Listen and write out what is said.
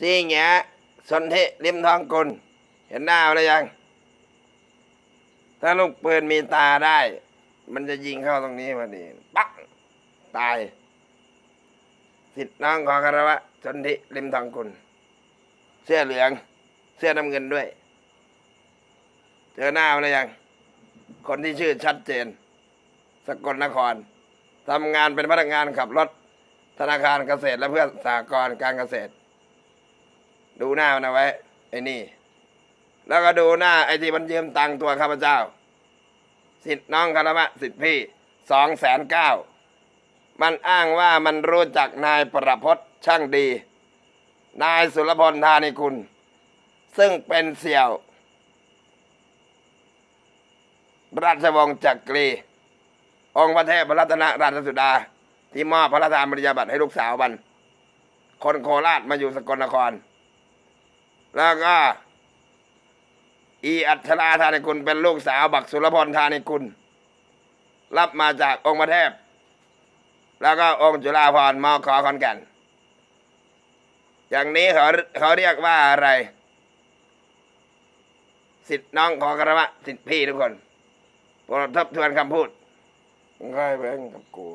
ซีแงะสนธิริมทองกุล เห็นหน้าแล้วยัง ถ้าลูกปืนมีตาได้ มันจะยิงเข้าตรงนี้พอดี ปักตาย สิทธิ์น้องของคารวะสนธิริมทองกุล เสื้อเหลือง เสื้อน้ำเงินด้วย เจอหน้ามันแล้วยัง คนที่ชื่อชัดเจน สกลนครทำงานเป็นพนักงานขับรถธนาคารเกษตรและเพื่อสหกรการเกษตร ดูหน้ามันเอาไว้ไอ้นี่ แล้วก็ดูหน้าไอ้ที่มันยืมตังค์ตัวข้าพเจ้า สิทธิ์น้องคารมะสิทธิ์พี่สองแสนเก้ามันอ้างว่ามันรู้จักนายประพจน์ช่างดี นายสุรพลธานิกุลซึ่งเป็นเสี่ยว ราชวงศ์จักรี องค์พระเทพพระรัตนราชสุดา ที่มอบพระราชทานปริญญาบัตรให้ลูกสาวบันคนโคราชมาอยู่สกลนคร แล้วก็อีอัชราธานิกุลเป็นลูกสาวบักสุรพลธานิกุลรับมาจากองค์พระเทพ แล้วก็องค์จุฬาภรมอขอคอนแก่นอย่างนี้เขาเขาเรียกว่าอะไร สิทธิ์น้องขอกระมะสิทธิ์พี่ทุกคนโปรดทบทวนคำพูดมึงค่อยเบิ่งกับกู